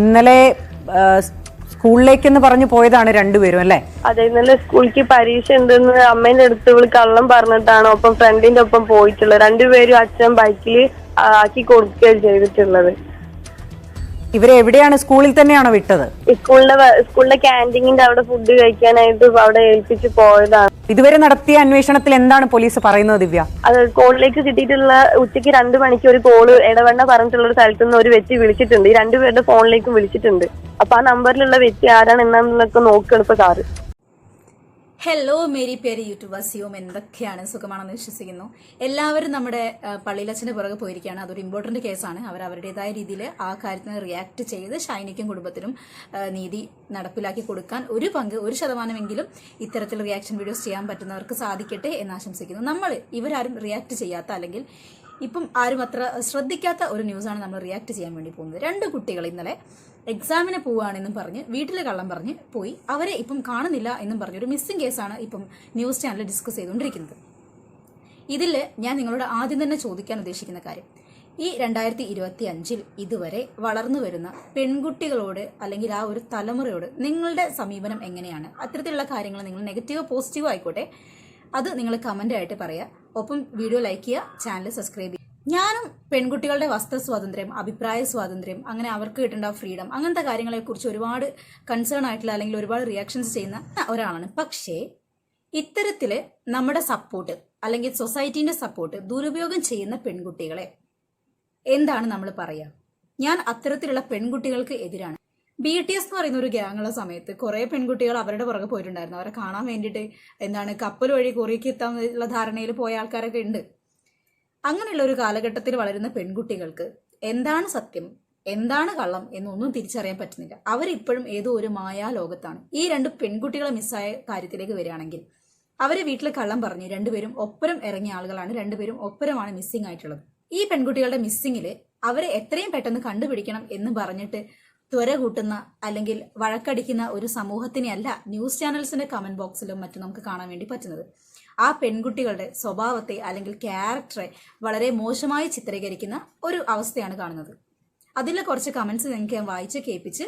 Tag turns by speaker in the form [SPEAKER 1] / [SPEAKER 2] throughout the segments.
[SPEAKER 1] ഇന്നലെ സ്കൂളിലേക്ക് സ്കൂളിലേക്കെന്ന് പറഞ്ഞു പോയതാണ് രണ്ടുപേരും അല്ലേ?
[SPEAKER 2] അതെ ഇന്നലെ സ്കൂളിലേക്ക് പരീക്ഷ ഉണ്ടെന്ന് അമ്മേന്റെ അടുത്ത് ഇവൾ കള്ളം പറഞ്ഞിട്ടാണ് ഒപ്പം ഫ്രണ്ടിന്റെ ഒപ്പം പോയിട്ടുള്ളത്. രണ്ടുപേരും അച്ഛൻ ബൈക്കിൽ ആക്കി കൊടുക്കുകയാണ് ചെയ്തിട്ടുള്ളത്.
[SPEAKER 1] ഇവരെ എവിടെയാണ്? സ്കൂളിൽ തന്നെയാണോ വിട്ടത്?
[SPEAKER 2] സ്കൂളിന്റെ സ്കൂളിന്റെ ക്യാന്റീനിന്റെ അവിടെ ഫുഡ് കഴിക്കാനായിട്ട് അവിടെ ഏൽപ്പിച്ച് പോയതാണ്.
[SPEAKER 1] ഇതുവരെ നടത്തിയ അന്വേഷണത്തിൽ എന്താണ് പോലീസ് പറയുന്നത് ദിവ്യ?
[SPEAKER 2] അത് കോളിലേക്ക് കിട്ടിയിട്ടുള്ള ഉച്ചയ്ക്ക് രണ്ടു മണിക്ക് ഒരു കോൾ ഇടവണ്ണ പറഞ്ഞിട്ടുള്ള ഒരു സ്ഥലത്ത് നിന്ന് ഒരു വ്യക്തി വിളിച്ചിട്ടുണ്ട്. ഈ രണ്ടുപേരുടെ ഫോണിലേക്കും വിളിച്ചിട്ടുണ്ട്. അപ്പൊ ആ നമ്പറിലുള്ള വ്യക്തി ആരാണ് എന്നൊക്കെ നോക്കുകയാണ് കാറ്
[SPEAKER 3] ഹലോ മേരി പേര് യൂട്യൂബേഴ്സിയും എന്തൊക്കെയാണ്? സുഖമാണെന്ന് വിശ്വസിക്കുന്നു. എല്ലാവരും നമ്മുടെ പള്ളിയിലച്ഛന്റെ പുറകെ പോയിരിക്കുകയാണ്. അതൊരു ഇമ്പോർട്ടന്റ് കേസാണ് അവർ അവരുടേതായ രീതിയിൽ ആ കാര്യത്തിന് റിയാക്ട് ചെയ്ത് ഷൈനിക്കും കുടുംബത്തിനും നീതി നടപ്പിലാക്കി കൊടുക്കാൻ ഒരു പങ്ക് ഒരു ശതമാനമെങ്കിലും ഇത്തരത്തിൽ റിയാക്ഷൻ വീഡിയോസ് ചെയ്യാൻ പറ്റുന്നവർക്ക് സാധിക്കട്ടെ എന്ന് ആശംസിക്കുന്നു. നമ്മൾ ഇവരാരും റിയാക്ട് ചെയ്യാത്ത അല്ലെങ്കിൽ ഇപ്പം ആരും അത്ര ശ്രദ്ധിക്കാത്ത ഒരു ന്യൂസാണ് നമ്മൾ റിയാക്ട് ചെയ്യാൻ വേണ്ടി പോകുന്നത്. രണ്ട് കുട്ടികൾ ഇന്നലെ എക്സാമിന് പോവുകയാണെന്നും പറഞ്ഞ് വീട്ടിലെ കള്ളം പറഞ്ഞ് പോയി. അവരെ ഇപ്പം കാണുന്നില്ല എന്നും പറഞ്ഞ് ഒരു മിസ്സിംഗ് കേസാണ് ഇപ്പം ന്യൂസ് ചാനൽ ഡിസ്കസ് ചെയ്തുകൊണ്ടിരിക്കുന്നത്. ഇതിൽ ഞാൻ നിങ്ങളോട് ആദ്യം തന്നെ ചോദിക്കാൻ ഉദ്ദേശിക്കുന്ന കാര്യം. ഈ രണ്ടായിരത്തി ഇരുപത്തി അഞ്ചിൽ ഇതുവരെ വളർന്നു വരുന്ന പെൺകുട്ടികളോട് അല്ലെങ്കിൽ ആ ഒരു തലമുറയോട് നിങ്ങളുടെ സമീപനം എങ്ങനെയാണ്? അത്തരത്തിലുള്ള കാര്യങ്ങൾ നിങ്ങൾ നെഗറ്റീവോ പോസിറ്റീവോ ആയിക്കോട്ടെ. അത് നിങ്ങൾ കമന്റ് ആയിട്ട് പറയുക ഒപ്പം വീഡിയോ ലൈക്ക് ചെയ്യുക ചാനൽ സബ്സ്ക്രൈബ് ചെയ്യുക. ഞാനും പെൺകുട്ടികളുടെ വസ്ത്ര സ്വാതന്ത്ര്യം അഭിപ്രായ സ്വാതന്ത്ര്യം അങ്ങനെ അവർക്ക് കിട്ടേണ്ട ഫ്രീഡം അങ്ങനത്തെ കാര്യങ്ങളെക്കുറിച്ച് ഒരുപാട് കൺസേൺ ആയിട്ടുള്ള അല്ലെങ്കിൽ ഒരുപാട് റിയാക്ഷൻസ് ചെയ്യുന്ന ഒരാളാണ്. പക്ഷേ ഇത്തരത്തിൽ നമ്മുടെ സപ്പോർട്ട് അല്ലെങ്കിൽ സൊസൈറ്റീന്റെ സപ്പോർട്ട് ദുരുപയോഗം ചെയ്യുന്ന പെൺകുട്ടികളെ എന്താണ് നമ്മൾ പറയുക ഞാൻ അത്തരത്തിലുള്ള പെൺകുട്ടികൾക്ക് എതിരാണ്. ബി ടി എസ് എന്ന് പറയുന്ന ഒരു ഗ്യാങ്ങുള്ള സമയത്ത് കുറേ പെൺകുട്ടികൾ അവരുടെ പുറകെ പോയിട്ടുണ്ടായിരുന്നു. അവരെ കാണാൻ വേണ്ടിയിട്ട് എന്താണ് കപ്പൽ വഴി കൊറിയക്ക് എത്താനുള്ള ധാരണയിൽ പോയ ആൾക്കാരൊക്കെ ഉണ്ട്. അങ്ങനെയുള്ള ഒരു കാലഘട്ടത്തിൽ വളരുന്ന പെൺകുട്ടികൾക്ക് എന്താണ് സത്യം എന്താണ് കള്ളം എന്നൊന്നും തിരിച്ചറിയാൻ പറ്റുന്നില്ല. അവരിപ്പോഴും ഏതോ ഒരു മായാ ലോകത്താണ് ഈ രണ്ട് പെൺകുട്ടികളെ മിസ്സായ കാര്യത്തിലേക്ക് വരികയാണെങ്കിൽ അവരെ വീട്ടിലെ കള്ളം പറഞ്ഞു രണ്ടുപേരും ഒപ്പരം ഇറങ്ങിയ ആളുകളാണ് രണ്ടുപേരും ഒപ്പരമാണ് മിസ്സിംഗ് ആയിട്ടുള്ളത്. ഈ പെൺകുട്ടികളുടെ മിസ്സിങ്ങിൽ അവരെ എത്രയും പെട്ടെന്ന് കണ്ടുപിടിക്കണം എന്ന് പറഞ്ഞിട്ട് ത്വര കൂട്ടുന്ന അല്ലെങ്കിൽ വഴക്കടിക്കുന്ന ഒരു സമൂഹത്തിനെയല്ല ന്യൂസ് ചാനൽസിന്റെ കമന്റ് ബോക്സിലും മറ്റും നമുക്ക് കാണാൻ വേണ്ടി പറ്റുന്നത്. ആ പെൺകുട്ടികളുടെ സ്വഭാവത്തെ അല്ലെങ്കിൽ ക്യാരക്ടറെ വളരെ മോശമായി ചിത്രീകരിക്കുന്ന ഒരു അവസ്ഥയാണ് കാണുന്നത്. അതിലെ കുറച്ച് കമൻസ് നിങ്ങൾക്ക് ഞാൻ വായിച്ച് കേൾപ്പിച്ച്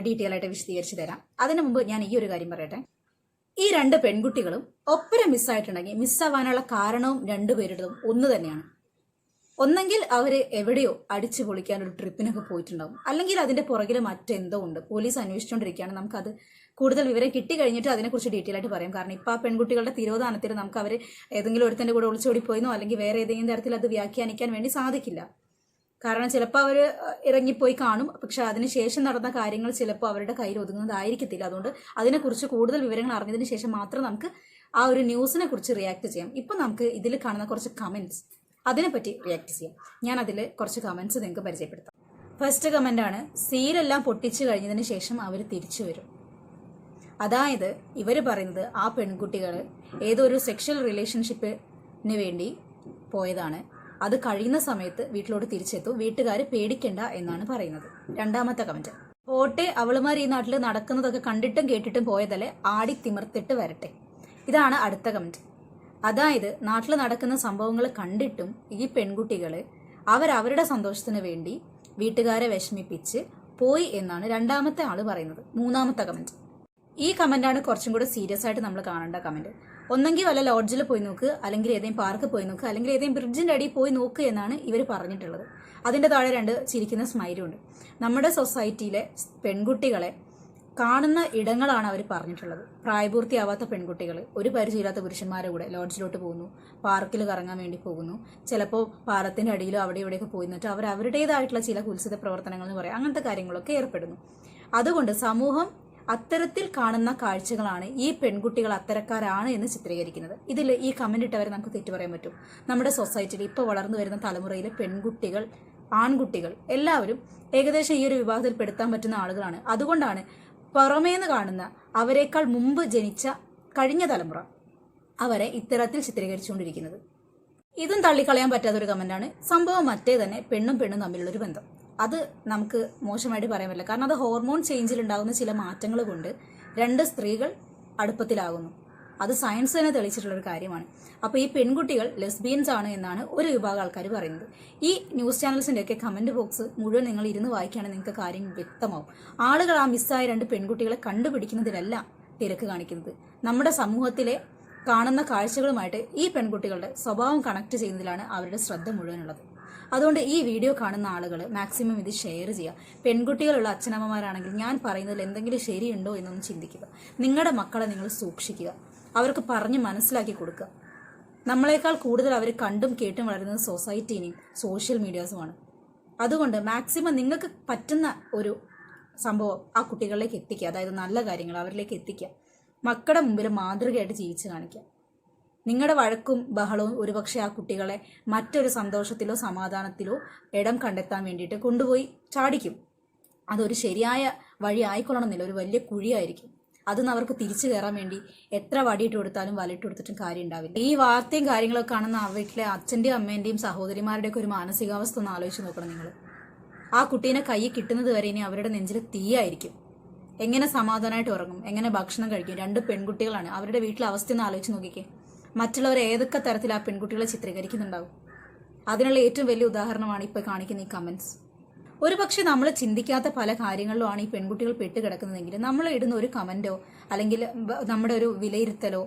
[SPEAKER 3] ഡീറ്റെയിൽ ആയിട്ട് വിശദീകരിച്ച് തരാം. അതിനു മുമ്പ് ഞാൻ ഈ ഒരു കാര്യം പറയട്ടെ. ഈ രണ്ട് പെൺകുട്ടികളും ഒപ്പരം മിസ്സായിട്ടുണ്ടെങ്കിൽ മിസ്സാവാനുള്ള കാരണവും രണ്ടുപേരുടേതും ഒന്ന് തന്നെയാണ്. ഒന്നെങ്കിൽ അവർ എവിടെയോ അടിച്ചു പൊളിക്കാൻ ഒരു ട്രിപ്പിനൊക്കെ പോയിട്ടുണ്ടാവും. അല്ലെങ്കിൽ അതിന്റെ പുറകിൽ മറ്റെന്തോ ഉണ്ട്. പോലീസ് അന്വേഷിച്ചുകൊണ്ടിരിക്കുകയാണ് നമുക്കത് കൂടുതൽ വിവരം കിട്ടി കഴിഞ്ഞിട്ട് അതിനെക്കുറിച്ച് ഡീറ്റെയിൽ ആയിട്ട് പറയാം. കാരണം ഇപ്പോൾ ആ പെൺകുട്ടികളുടെ തിരോധാനത്തിൽ നമുക്ക് അവർ ഏതെങ്കിലും ഒരുത്തന്റെ കൂടെ ഒളിച്ചോടി പോയെന്നോ അല്ലെങ്കിൽ വേറെ ഏതെങ്കിലും തരത്തിൽ അത് വ്യാഖ്യാനിക്കാൻ വേണ്ടി സാധിക്കില്ല. കാരണം ചിലപ്പോൾ അവർ ഇറങ്ങിപ്പോയി കാണും. പക്ഷെ അതിനുശേഷം നടന്ന കാര്യങ്ങൾ ചിലപ്പോൾ അവരുടെ കയ്യിൽ ഒതുങ്ങുന്നതായിരിക്കത്തില്ല. അതുകൊണ്ട് അതിനെക്കുറിച്ച് കൂടുതൽ വിവരങ്ങൾ അറിഞ്ഞതിന് ശേഷം മാത്രം നമുക്ക് ആ ഒരു ന്യൂസിനെ കുറിച്ച് റിയാക്ട് ചെയ്യാം. ഇപ്പം നമുക്ക് ഇതിൽ കാണുന്ന കുറച്ച് കമന്റ്സ് അതിനെപ്പറ്റി റിയാക്ട് ചെയ്യാം. ഞാൻ അതിൽ കുറച്ച് കമൻസ് നിങ്ങൾക്ക് പരിചയപ്പെടുത്താം. ഫസ്റ്റ് കമന്റ് ആണ് സീലെല്ലാം പൊട്ടിച്ചു കഴിഞ്ഞതിന് ശേഷം അവർ തിരിച്ചു വരും. അതായത് ഇവർ പറയുന്നത് ആ പെൺകുട്ടികൾ ഏതോ ഒരു സെക്ഷൽ റിലേഷൻഷിപ്പിന് വേണ്ടി പോയതാണ്. അത് കഴിയുന്ന സമയത്ത് വീട്ടിലോട്ട് തിരിച്ചെത്തും. വീട്ടുകാർ പേടിക്കണ്ട എന്നാണ് പറയുന്നത്. രണ്ടാമത്തെ കമന്റ് പോട്ടെ അവളുമാർ ഈ നാട്ടിൽ നടക്കുന്നതൊക്കെ കണ്ടിട്ടും കേട്ടിട്ടും പോയതല്ലേ? ആടി തിമിർത്തിട്ട് വരട്ടെ. ഇതാണ് അടുത്ത കമന്റ് അതായത് നാട്ടിൽ നടക്കുന്ന സംഭവങ്ങൾ കണ്ടിട്ടും ഈ പെൺകുട്ടികൾ അവരവരുടെ സന്തോഷത്തിന് വേണ്ടി വീട്ടുകാരെ വിഷമിപ്പിച്ച് പോയി എന്നാണ് രണ്ടാമത്തെ ആൾ പറയുന്നത്. മൂന്നാമത്തെ കമന്റ് ഈ കമന്റാണ് കുറച്ചും കൂടെ സീരിയസ് ആയിട്ട് നമ്മൾ കാണേണ്ട കമന്റ് ഒന്നെങ്കിൽ വല്ല ലോഡ്ജിൽ പോയി നോക്ക് അല്ലെങ്കിൽ ഏതെങ്കിലും പാർക്ക് പോയി നോക്ക് അല്ലെങ്കിൽ ഏതെങ്കിലും ബ്രിഡ്ജിന്റെ അടിയിൽ പോയി നോക്ക് എന്നാണ് ഇവർ പറഞ്ഞിട്ടുള്ളത്. അതിന്റെ താഴെ രണ്ട് ചിരിക്കുന്ന സ്മൈലുണ്ട് നമ്മുടെ സൊസൈറ്റിയിലെ പെൺകുട്ടികളെ കാണുന്ന ഇടങ്ങളാണ് അവർ പറഞ്ഞിട്ടുള്ളത്. പ്രായപൂർത്തിയാവാത്ത പെൺകുട്ടികൾ ഒരു പരിചയമില്ലാത്ത പുരുഷന്മാരെ കൂടെ ലോഡ്ജിലോട്ട് പോകുന്നു പാർക്കിൽ കറങ്ങാൻ വേണ്ടി പോകുന്നു. ചിലപ്പോൾ പാലത്തിന്റെ അടിയിലോ അവിടെ ഇവിടെയൊക്കെ പോയി നിന്നിട്ട് അവർ അവരുടേതായിട്ടുള്ള ചില കുത്സിത പ്രവർത്തനങ്ങൾ എന്ന് പറയാം. അങ്ങനത്തെ കാര്യങ്ങളൊക്കെ ഏർപ്പെടുന്നു. അതുകൊണ്ട് സമൂഹം അത്തരത്തിൽ കാണുന്ന കാഴ്ചകളാണ് ഈ പെൺകുട്ടികൾ അത്തരക്കാരാണ് എന്ന് ചിത്രീകരിക്കുന്നത്. ഇതിൽ ഈ കമന്റ് ഇട്ടവരെ നമുക്ക് തെറ്റു പറയാൻ പറ്റും. നമ്മുടെ സൊസൈറ്റിയിൽ ഇപ്പോൾ വളർന്നു വരുന്ന തലമുറയിലെ പെൺകുട്ടികൾ ആൺകുട്ടികൾ എല്ലാവരും ഏകദേശം ഈ ഒരു വിഭാഗത്തിൽ പെടുത്താൻ പറ്റുന്ന ആളുകളാണ്. അതുകൊണ്ടാണ് പുറമേന്ന് കാണുന്ന അവരെക്കാൾ മുമ്പ് ജനിച്ച കഴിഞ്ഞ തലമുറ അവരെ ഇത്തരത്തിൽ ചിത്രീകരിച്ചുകൊണ്ടിരിക്കുന്നത്. ഇതും തള്ളിക്കളയാൻ പറ്റാത്ത ഒരു കമന്റാണ്. സംഭവം മറ്റേ തന്നെ പെണ്ണും പെണ്ണും തമ്മിലുള്ളൊരു ബന്ധം. അത് നമുക്ക് മോശമായിട്ട് പറയാൻ പറ്റില്ല. കാരണം അത് ഹോർമോൺ ചേഞ്ചിൽ ഉണ്ടാകുന്ന ചില മാറ്റങ്ങൾ കൊണ്ട് രണ്ട് സ്ത്രീകൾ അടുപ്പത്തിലാകുന്നു. അത് സയൻസ് തന്നെ തെളിയിച്ചിട്ടുള്ള ഒരു കാര്യമാണ്. അപ്പോൾ ഈ പെൺകുട്ടികൾ ലെസ്ബിയൻസ് ആണ് എന്നാണ് ഒരു വിഭാഗം ആൾക്കാർ പറയുന്നത്. ഈ ന്യൂസ് ചാനൽസിന്റെ ഒക്കെ കമന്റ് ബോക്സ് മുഴുവൻ നിങ്ങൾ ഇരുന്ന് വായിക്കുകയാണെങ്കിൽ നിങ്ങൾക്ക് കാര്യം വ്യക്തമാവും. ആളുകൾ ആ മിസ്സായ രണ്ട് പെൺകുട്ടികളെ കണ്ടുപിടിക്കുന്നതിലല്ല തിരക്ക് കാണിക്കുന്നത്. നമ്മുടെ സമൂഹത്തിലെ കാണുന്ന കാഴ്ചകളുമായിട്ട് ഈ പെൺകുട്ടികളുടെ സ്വഭാവം കണക്ട് ചെയ്യുന്നതിലാണ് അവരുടെ ശ്രദ്ധ മുഴുവനുള്ളത്. അതുകൊണ്ട് ഈ വീഡിയോ കാണുന്ന ആളുകൾ മാക്സിമം ഇത് ഷെയർ ചെയ്യുക. പെൺകുട്ടികളുള്ള അച്ഛനമ്മമാരാണെങ്കിൽ ഞാൻ പറയുന്നതിൽ എന്തെങ്കിലും ശരിയുണ്ടോ എന്നൊന്ന് ചിന്തിക്കുക. നിങ്ങളുടെ മക്കളെ നിങ്ങൾ സൂക്ഷിക്കുക. അവർക്ക് പറഞ്ഞ് മനസ്സിലാക്കി കൊടുക്കുക. നമ്മളെക്കാൾ കൂടുതൽ അവർ കണ്ടും കേട്ടും വളരുന്നത് സൊസൈറ്റീനെയും സോഷ്യൽ മീഡിയാസുമാണ് അതുകൊണ്ട് മാക്സിമം നിങ്ങൾക്ക് പറ്റുന്ന ഒരു സംഭവം ആ കുട്ടികളിലേക്ക് എത്തിക്കുക. അതായത് നല്ല കാര്യങ്ങൾ അവരിലേക്ക് എത്തിക്കുക. മക്കളുടെ മുമ്പിൽ മാതൃകയായിട്ട് ജീവിച്ചു കാണിക്കുക. നിങ്ങളുടെ വഴക്കും ബഹളവും ഒരുപക്ഷെ ആ കുട്ടികളെ മറ്റൊരു സന്തോഷത്തിലോ സമാധാനത്തിലോ ഇടം കണ്ടെത്താൻ വേണ്ടിയിട്ട് കൊണ്ടുപോയി ചാടിക്കും. അതൊരു ശരിയായ വഴി ആയിക്കൊള്ളണമെന്നില്ല ഒരു വലിയ കുഴിയായിരിക്കും. അതൊന്നും അവർക്ക് തിരിച്ചു കയറാൻ വേണ്ടി എത്ര വടിയിട്ട് കൊടുത്താലും വലയിട്ട് കൊടുത്തിട്ടും കാര്യം ഉണ്ടാവില്ല ഈ വാർത്തയും കാര്യങ്ങളൊക്കെ കാണുന്ന ആ വീട്ടിലെ അച്ഛന്റെയും അമ്മേന്റെയും സഹോദരിമാരുടെയൊക്കെ ഒരു മാനസികാവസ്ഥ ഒന്ന് ആലോചിച്ച് നോക്കണം നിങ്ങൾ ആ കുട്ടീനെ കൈ കിട്ടുന്നത് വരെ ഇനി അവരുടെ നെഞ്ചിൽ തീയായിരിക്കും. എങ്ങനെ സമാധാനമായിട്ട് ഉറങ്ങും? എങ്ങനെ ഭക്ഷണം കഴിക്കും? രണ്ട് പെൺകുട്ടികളാണ്. അവരുടെ വീട്ടിലെ അവസ്ഥ ഒന്ന് ആലോചിച്ച് നോക്കിക്കേ. മറ്റുള്ളവർ ഏതൊക്കെ തരത്തിൽ ആ പെൺകുട്ടികളെ ചിത്രീകരിക്കുന്നുണ്ടാവും? അതിനുള്ള ഏറ്റവും വലിയ ഉദാഹരണമാണ് ഇപ്പോൾ കാണിക്കുന്ന ഈ കമന്റ്സ് ഒരു പക്ഷെ നമ്മൾ ചിന്തിക്കാത്ത പല കാര്യങ്ങളിലുമാണ് ഈ പെൺകുട്ടികൾ പെട്ട് കിടക്കുന്നതെങ്കിൽ നമ്മൾ ഇടുന്ന ഒരു കമന്റോ അല്ലെങ്കിൽ നമ്മുടെ ഒരു വിലയിരുത്തലോ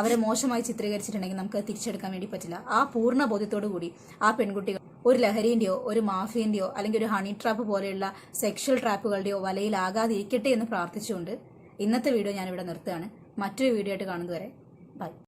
[SPEAKER 3] അവരെ മോശമായി ചിത്രീകരിച്ചിട്ടുണ്ടെങ്കിൽ നമുക്ക് തിരിച്ചെടുക്കാൻ വേണ്ടി പറ്റില്ല. ആ പൂർണ ബോധ്യത്തോടു കൂടി ആ പെൺകുട്ടികൾ ഒരു ലഹരിന്റെയോ ഒരു മാഫിയന്റെയോ അല്ലെങ്കിൽ ഒരു ഹണി ട്രാപ്പ് പോലെയുള്ള സെക്ഷൽ ട്രാപ്പുകളുടെയോ വലയിലാകാതിരിക്കട്ടെ എന്ന് പ്രാർത്ഥിച്ചുകൊണ്ട് ഇന്നത്തെ വീഡിയോ ഞാനിവിടെ നിർത്തുകയാണ്. മറ്റൊരു വീഡിയോ ആയിട്ട് കാണുന്നതുവരെ ബൈ